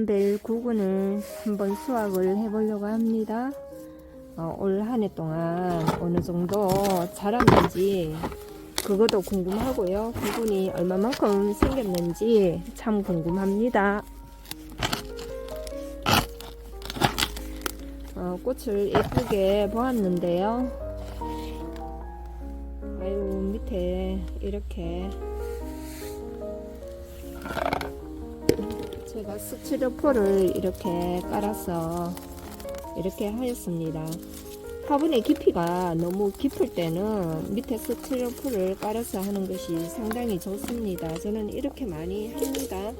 인디안벨 구근을 한번 수확을 해보려고 합니다. 어, 올 한 해 동안 어느 정도 자랐는지 그것도 궁금하고요. 구근이 얼마만큼 생겼는지 참 궁금합니다. 어, 꽃을 예쁘게 보았는데요. 아유 밑에 이렇게 제가 스티로포를 이렇게 깔아서 이렇게 하였습니다. 화분의 깊이가 너무 깊을 때는 밑에 스티로포를 깔아서 하는 것이 상당히 좋습니다. 저는 이렇게 많이 합니다.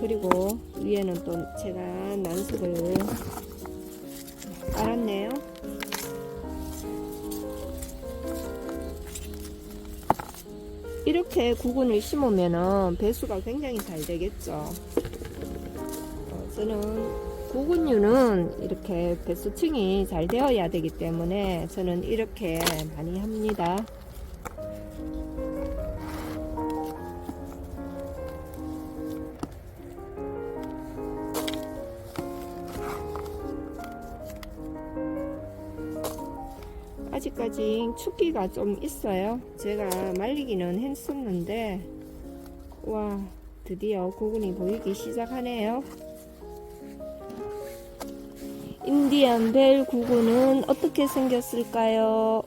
그리고 위에는 또 제가 난숙을 이렇게 구근을 심으면은 배수가 굉장히 잘 되겠죠. 어, 저는 구근류는 이렇게 배수층이 잘 되어야 되기 때문에 저는 이렇게 많이 합니다. 아직까지 춥기가 좀 있어요. 제가 말리기는 했었는데, 와, 드디어 구근이 보이기 시작하네요. 인디안 벨 구근은 어떻게 생겼을까요?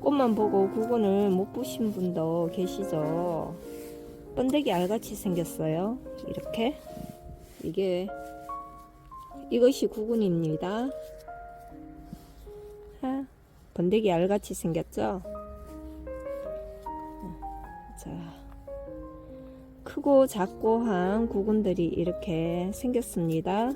꽃만 보고 구근을 못 보신 분도 계시죠? 번데기 알같이 생겼어요. 이렇게. 이게, 이것이 구근입니다. 아, 번데기 알같이 생겼죠? 자, 크고 작고 한 구근들이 이렇게 생겼습니다.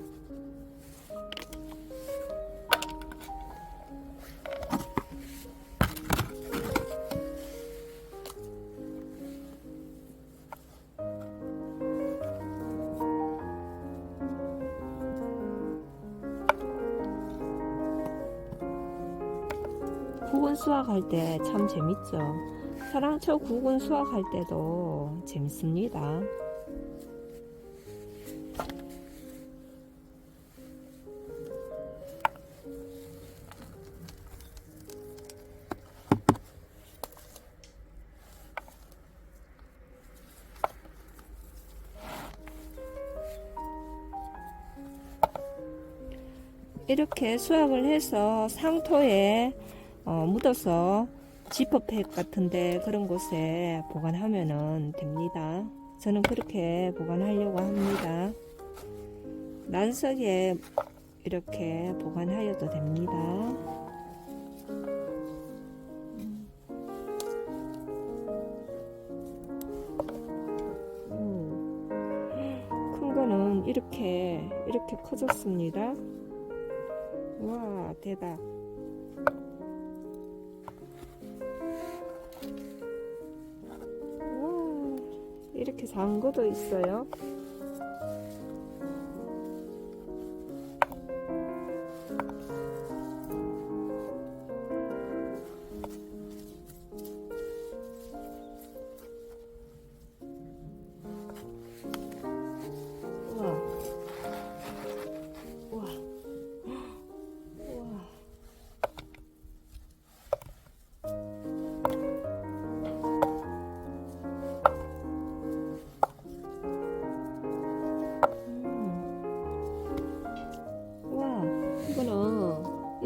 구근 수확할 때 참 재밌죠. 사랑초 구근 수확할 때도 재밌습니다. 이렇게 수확을 해서 상토에 어, 묻어서 지퍼팩 같은데 그런 곳에 보관하면 됩니다. 저는 그렇게 보관하려고 합니다. 난석에 이렇게 보관하여도 됩니다. 음. 큰 거는 이렇게 이렇게 커졌습니다. 와 대박. 이렇게 것도 있어요.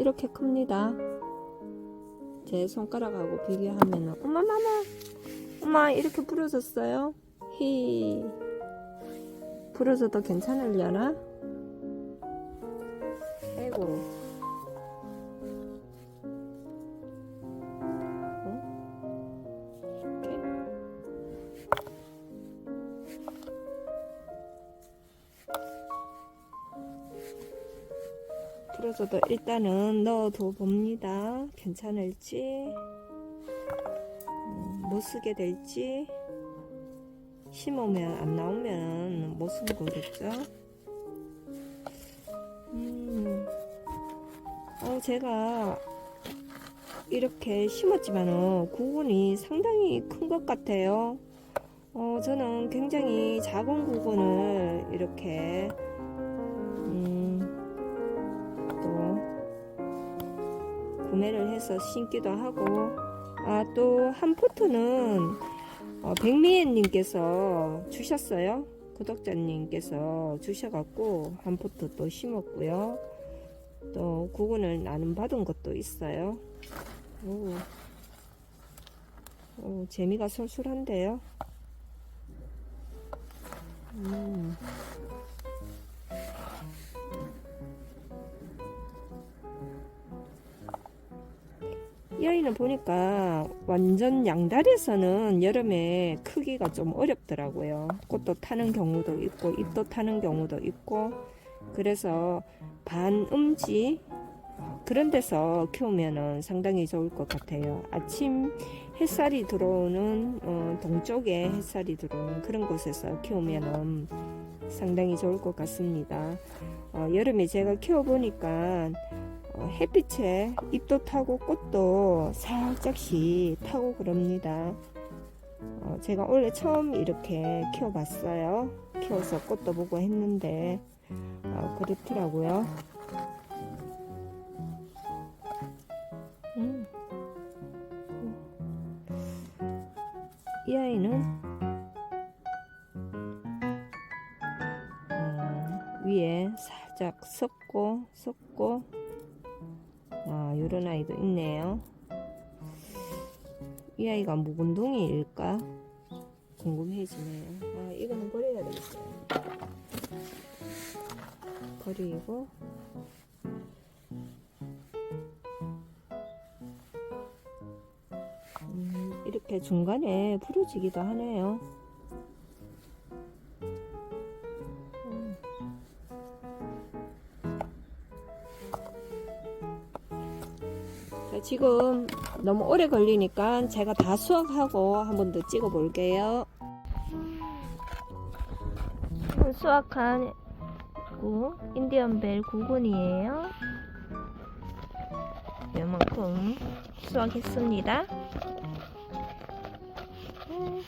이렇게 큽니다. 제 손가락하고 비교하면 엄마 마마 엄마 이렇게 부러졌어요. 히 부러져도 괜찮으려나? 아이고 부러져도 일단은 넣어둬 봅니다. 괜찮을지, 음, 못 쓰게 될지, 심으면 안 나오면 못 쓰는 거겠죠. 음, 어, 제가 이렇게 심었지만은 구근이 상당히 큰 것 같아요. 어, 저는 굉장히 작은 구근을 이렇게 구매를 해서 심기도 하고. 아 또 한 포트는 어, 백미애님께서 주셨어요. 구독자님께서 주셔갖고 한 포트 또 심었고요. 또 구근을 나눔 받은 것도 있어요. 오, 오 재미가 솔솔한데요. 음. 이 아이는 보니까 완전 양다리에서는 여름에 크기가 좀 어렵더라고요. 꽃도 타는 경우도 있고 잎도 타는 경우도 있고 그래서 반음지 그런 데서 키우면은 상당히 좋을 것 같아요. 아침 햇살이 들어오는 어, 동쪽에 햇살이 들어오는 그런 곳에서 키우면은 상당히 좋을 것 같습니다. 어, 여름에 제가 키워보니까 어, 햇빛에 잎도 타고 꽃도 살짝씩 타고 그럽니다. 어, 제가 원래 처음 이렇게 키워봤어요. 키워서 꽃도 보고 했는데 어, 그렇더라고요. 음. 이 아이는 음, 위에 살짝 섞고 섞고 아 요런 아이도 있네요. 이 아이가 묵은둥이일까? 궁금해지네요. 아 이거는 버려야 되겠어요. 버리고. 음, 이렇게 중간에 부러지기도 하네요 지금 너무 오래 걸리니까 제가 다 수확하고 한 번 더 찍어 볼게요. 수확한 구 인디언벨 구근이에요. 이만큼 수확했습니다. 음.